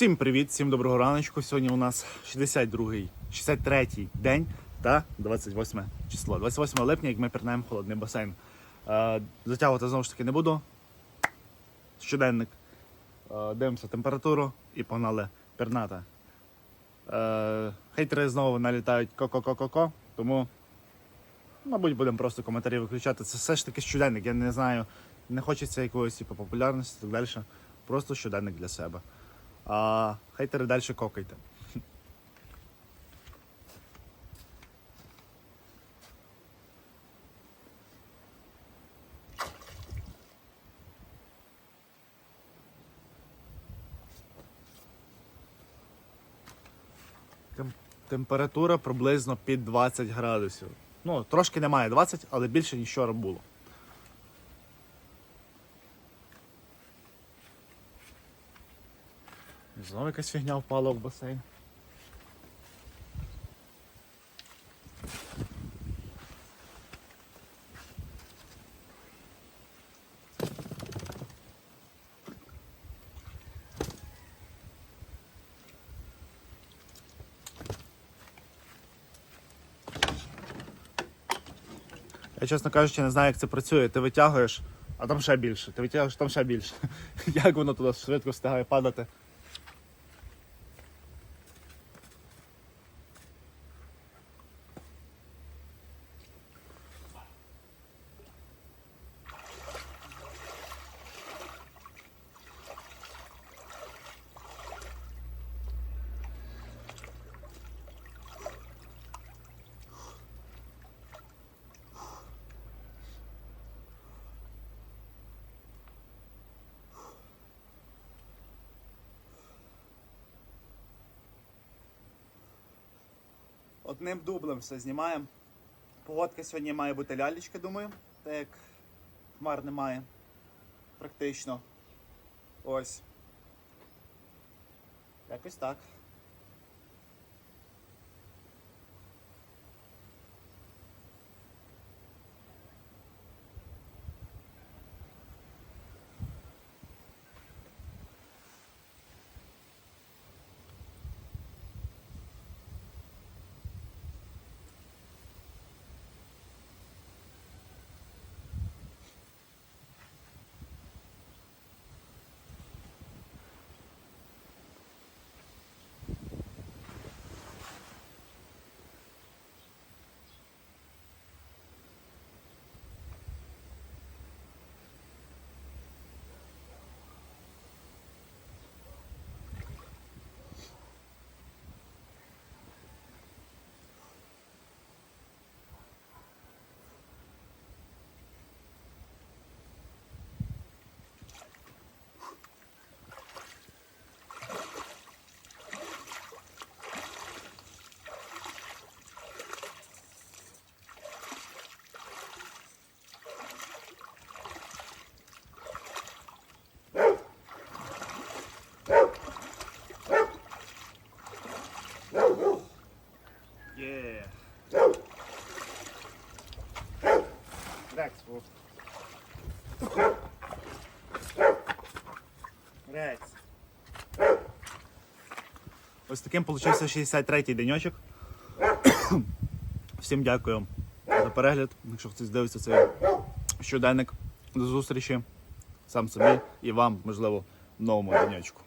Всім привіт, всім доброго раночку. Сьогодні у нас 62-й, 63-й день та 28 число. 28 липня, як ми пірнаємо холодний басейн. Е, затягувати знову ж таки не буду. Щоденник. Е, дивимося температуру і погнали пірнати. Е, хейтери знову налітають ко-ко-ко-ко-ко, тому, мабуть, будемо просто коментарі виключати. Це все ж таки щоденник. Я не знаю, не хочеться якоїсь типу, популярності і так далі. Просто щоденник для себе. А хейтери далі кокайте. Температура приблизно під 20 градусів. Ну, трошки немає 20, але більше ніж вчора було. Знову якась фігня впала в басейн. Я, чесно кажучи, не знаю, як це працює. Ти витягуєш, а там ще більше. Ти витягуєш, там ще більше. Як воно туди швидко встигає падати? Одним дублем все знімаємо. Погодка сьогодні має бути лялічка, думаю, так як хмар немає. Практично. Ось. Якось так. Рекс, во. Рекс. Ось таким получився 63-й денечок. Всім дякую за перегляд. Якщо хтось дивиться цей щоденник, до зустрічі сам собі і вам, можливо, в новому денечку.